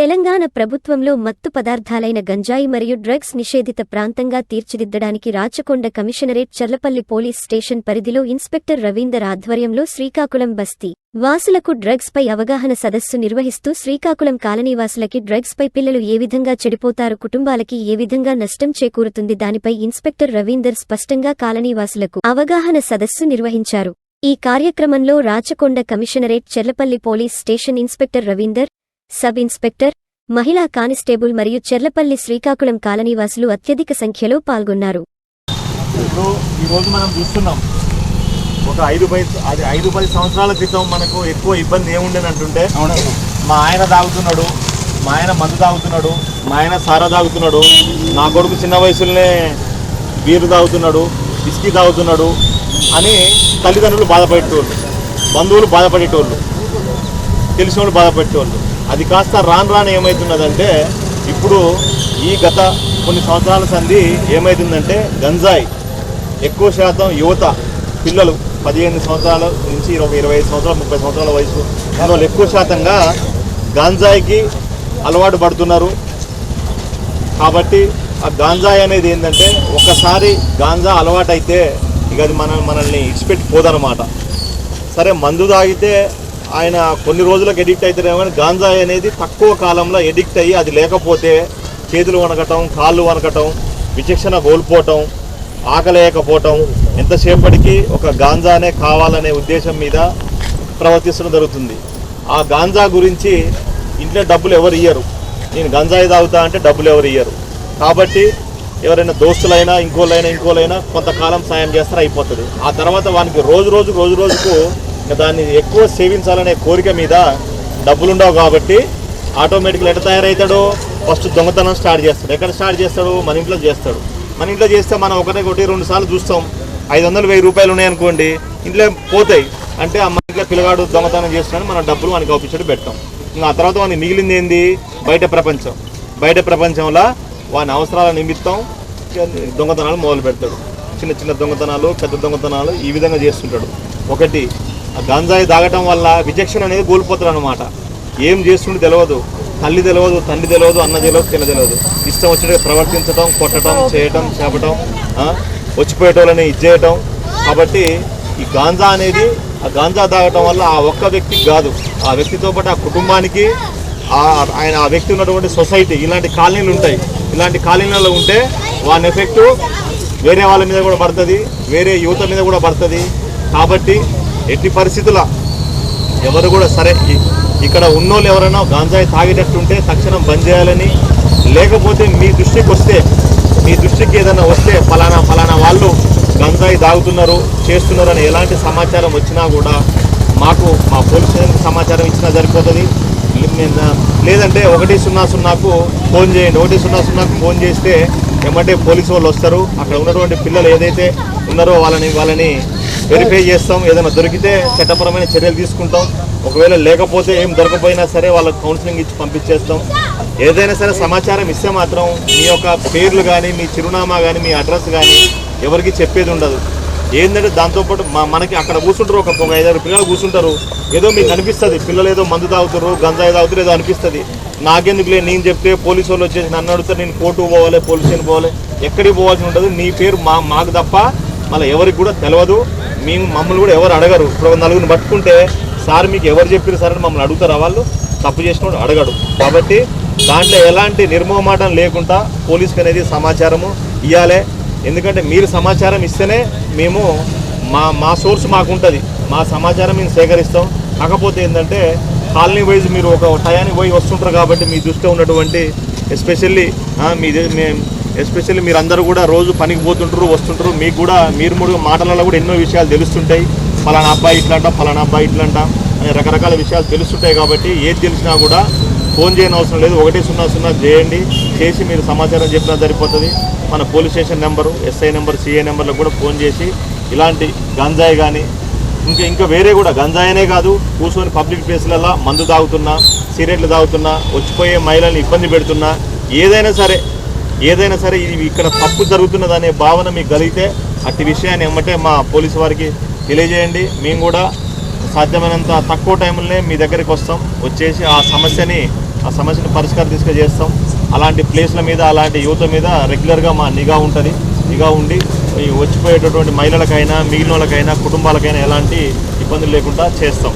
తెలంగాణ ప్రభుత్వంలో మత్తు పదార్థాలైన గంజాయి మరియు డ్రగ్స్ నిషేధిత ప్రాంతంగా తీర్చిదిద్దడానికి Rachakonda commissionerate Cherlapally police station పరిధిలో ఇన్స్పెక్టర్ రవీందర్ ఆధ్వర్యంలో శ్రీకాకుళం బస్తీ. వాసులకు డ్రగ్స్ పై అవగాహన సదస్సు నిర్వహిస్తూ శ్రీకాకుళం కాలనీవాసులకి డ్రగ్స్ పై పిల్లలు ఏ విధంగా చెడిపోతారు కుటుంబాలకి ఏ విధంగా నష్టం చేకూరుతుంది దానిపై ఇన్స్పెక్టర్ రవీందర్ స్పష్టంగా కాలనీవాసులకు అవగాహన సదస్సు నిర్వహించారు. ఈ కార్యక్రమంలో Rachakonda commissionerate Cherlapally police station inspector Ravinder sub inspector మహిళా కానిస్టేబుల్ మరియు చెర్లపల్లి శ్రీకాకుళం కాలనీవాసులు అత్యధిక సంఖ్యలో పాల్గొన్నారు. ఈరోజు మనం చూస్తున్నాం ఒక ఐదు పది అది ఐదు పది సంవత్సరాల క్రితం మనకు ఎక్కువ ఇబ్బంది ఏముండేనంటుంటే మా ఆయన తాగుతున్నాడు మా ఆయన మందు తాగుతున్నాడు మా ఆయన సారా తాగుతున్నాడు నా కొడుకు చిన్న వయసులోనే బీరు తాగుతున్నాడు విస్కీ తాగుతున్నాడు అని తల్లిదండ్రులు బాధపడేటోళ్ళు బంధువులు బాధపడేటోళ్ళు తెలిసిన వాళ్ళు బాధపడేటోళ్ళు. అది కాస్త రాను రాను ఏమవుతున్నదంటే ఇప్పుడు ఈ గత కొన్ని సంవత్సరాల సంధి ఏమవుతుందంటే గంజాయి ఎక్కువ శాతం యువత పిల్లలు పదిహేను సంవత్సరాల నుంచి ఇరవై ఇరవై ఐదు సంవత్సరాలు ముప్పై సంవత్సరాల వయసు వాళ్ళు ఎక్కువ శాతంగా గాంజాయికి అలవాటు పడుతున్నారు. కాబట్టి ఆ గాంజాయి అనేది ఏంటంటే ఒకసారి గాంజా అలవాటైతే ఇక అది మన మనల్ని ఇడిచిపెట్టి పోదనమాట సరే మందు తాగితే ఆయన కొన్ని రోజులకు ఎడిక్ట్ అవుతారేమో కానీ గాంజాయి అనేది తక్కువ కాలంలో ఎడిక్ట్ అయ్యి అది లేకపోతే చేతులు వనకటం కాళ్ళు వనకటం విచక్షణ కోల్పోవటం ఆకలేయకపోవటం ఎంతసేపటికి ఒక గాంజానే కావాలనే ఉద్దేశం మీద ప్రవర్తిస్తడం జరుగుతుంది. ఆ గాంజా గురించి ఇంట్లో డబ్బులు ఎవరు ఇయ్యరు. నేను గంజాయి తాగుతా అంటే డబ్బులు ఎవరు ఇయ్యరు. కాబట్టి ఎవరైనా దోస్తులైనా ఇంకోలైనా ఇంకోలైనా కొంతకాలం సాయం చేస్తారు అయిపోతుంది. ఆ తర్వాత వానికి రోజు రోజు రోజు రోజుకు దాన్ని ఎక్కువ సేవించాలనే కోరిక మీద డబ్బులుండవు కాబట్టి ఆటోమేటిక్గా ఎట్లా తయారవుతాడో ఫస్ట్ దొంగతనం స్టార్ట్ చేస్తాడు. ఎక్కడ స్టార్ట్ చేస్తాడు? మన ఇంట్లో చేస్తాడు. మన ఇంట్లో చేస్తే మనం ఒకటే ఒకటి రెండు సార్లు చూస్తాం. ఐదు వందలు వెయ్యి రూపాయలు ఉన్నాయనుకోండి ఇంట్లో పోతాయి. అంటే అమ్మ ఇంట్లో పిల్లగాడు దొంగతనం చేస్తున్నాడు మన డబ్బులు మనకి అవుపించడం పెట్టాం ఇంకా ఆ తర్వాత మనకి మిగిలింది ఏంది? బయట ప్రపంచం. బయట ప్రపంచంలో వాని అవసరాల నిమిత్తం దొంగతనాలు మొదలు పెడతాడు చిన్న చిన్న దొంగతనాలు పెద్ద దొంగతనాలు ఈ విధంగా చేస్తుంటాడు. ఒకటి గంజాయి తాగటం వల్ల విచక్షణ అనేది కోల్పోతారు అనమాట ఏం చేస్తుండే తెలియదు తల్లి తెలియదు తండ్రి తెలియదు అన్న తెలియదు తిన తెలియదు ఇష్టం వచ్చినట్టు ప్రవర్తించడం కొట్టడం చేయటం చేపటం వచ్చిపోయేటోళ్ళని ఇది ఇచ్చేయటం కాబట్టి ఈ గాంజా అనేది ఆ గాంజా తాగటం వల్ల ఆ ఒక్క వ్యక్తికి కాదు. ఆ వ్యక్తితో పాటు ఆ కుటుంబానికి ఆయన ఆ వ్యక్తి ఉన్నటువంటి సొసైటీ ఇలాంటి కాలనీలు ఉంటాయి. ఇలాంటి కాలనీలలో ఉంటే వాని ఎఫెక్ట్ వేరే వాళ్ళ మీద కూడా పడుతుంది వేరే యువత మీద కూడా పడుతుంది. కాబట్టి ఎట్టి పరిస్థితుల ఎవరు కూడా సరే ఇక్కడ ఉన్నోళ్ళు ఎవరైనా గాంజాయి తాగేటట్టుంటే తక్షణం బంద్ చేయాలని లేకపోతే మీ దృష్టికి వస్తే మీ దృష్టికి ఏదైనా వస్తే ఫలానా ఫలానా వాళ్ళు గంజాయి తాగుతున్నారు చేస్తున్నారు అని ఎలాంటి సమాచారం వచ్చినా కూడా మాకు మా పోలీస్ స్టేషన్కి సమాచారం ఇచ్చినా సరిపోతుంది. నేను- లేదంటే ఒకటి సున్నా సున్నాకు ఫోన్ చేయండి ఒకటి సున్నా సున్నాకు ఫోన్ చేస్తే ఏమంటే పోలీసు వాళ్ళు వస్తారు. అక్కడ ఉన్నటువంటి పిల్లలు ఏదైతే ఉన్నారో వాళ్ళని వాళ్ళని వెరిఫై చేస్తాం. ఏదైనా దొరికితే చట్టపరమైన చర్యలు తీసుకుంటాం. ఒకవేళ లేకపోతే ఏం దొరకపోయినా సరే వాళ్ళకి కౌన్సిలింగ్ ఇచ్చి పంపించేస్తాం. ఏదైనా సరే సమాచారం ఇస్తే మాత్రం మీ యొక్క పేర్లు కానీ మీ చిరునామా కానీ మీ అడ్రస్ కానీ ఎవరికి చెప్పేది ఉండదు. ఏంటంటే దాంతోపాటు మా మనకి అక్కడ కూర్చుంటారు. ఒక ఒక ఐదారు పిల్లలు కూర్చుంటారు. ఏదో మీకు అనిపిస్తుంది పిల్లలు ఏదో మందు తాగుతారు గంజాయి తాగుతారు ఏదో అనిపిస్తుంది. నాకెందుకులే నేను చెప్తే పోలీసు వాళ్ళు వచ్చేసి నన్ను అడుగుతారు నేను కోర్టుకు పోవాలి పోలీస్ స్టేషన్ పోవాలి ఎక్కడికి పోవాల్సి ఉంటుంది నీ పేరు మా మాకు తప్ప మళ్ళీ ఎవరికి కూడా తెలియదు మేము మమ్మల్ని కూడా ఎవరు అడగరు. ఇప్పుడు నలుగురిని పట్టుకుంటే సార్ మీకు ఎవరు చెప్పారు సార్ అని మమ్మల్ని అడుగుతారా వాళ్ళు? తప్పు చేసిన అడగడు. కాబట్టి దాంట్లో ఎలాంటి నిర్మోహమాటం లేకుండా పోలీస్కి అనేది సమాచారము ఇవ్వాలి ఎందుకంటే మీరు సమాచారం ఇస్తేనే మేము మా మా సోర్స్ మాకు ఉంటుంది మా సమాచారం మేము సేకరిస్తాం. కాకపోతే ఏంటంటే కాలనీ వైజ్ మీరు ఒక టయానికి పోయి వస్తుంటారు కాబట్టి మీ దృష్టిలో ఉన్నటువంటి ఎస్పెషల్లీ మీ ఎస్పెషల్లీ మీరు అందరూ కూడా రోజు పనికి పోతుంటారు వస్తుంటారు. మీకు కూడా మీరు మూడు మాటలలో కూడా ఎన్నో విషయాలు తెలుస్తుంటాయి. ఫలానా అబ్బాయి ఇట్లంట ఫలానా అబ్బాయి ఇట్లంట అనే రకరకాల విషయాలు తెలుస్తుంటాయి కాబట్టి ఏది తెలిసినా కూడా ఫోన్ చేయని అవసరం లేదు. ఒకటి సున్నా సున్నా చేయండి. చేసి మీరు సమాచారం చెప్పినా సరిపోతుంది. మన police station number SI number CI నెంబర్లకు కూడా ఫోన్ చేసి ఇలాంటి గంజాయి కానీ ఇంకా ఇంకా వేరే కూడా గంజాయనే కాదు. కూర్చొని పబ్లిక్ ప్లేస్లలో మందు తాగుతున్నా సిగరెట్లు తాగుతున్నా వచ్చిపోయే మహిళల్ని ఇబ్బంది పెడుతున్నా ఏదైనా సరే ఏదైనా సరే ఇది ఇక్కడ తప్పు జరుగుతున్నదనే భావన మీకు కలిగితే అట్టి విషయాన్ని ఎమ్మటే మా పోలీసు వారికి తెలియజేయండి. మేము కూడా సాధ్యమైనంత తక్కువ టైంలోనే మీ దగ్గరికి వస్తాం. వచ్చేసి ఆ సమస్యని ఆ సమస్యను పరిష్కారం తీసుకు చేస్తాం. అలాంటి ప్లేస్ల మీద అలాంటి యువత మీద రెగ్యులర్గా మా నిఘా ఉంటుంది. ఇగా ఉండి ఈ వచ్చిపోయేటటువంటి మహిళలకైనా మిగిలిన వాళ్ళకైనా కుటుంబాలకైనా ఎలాంటి ఇబ్బందులు లేకుండా చేస్తాం.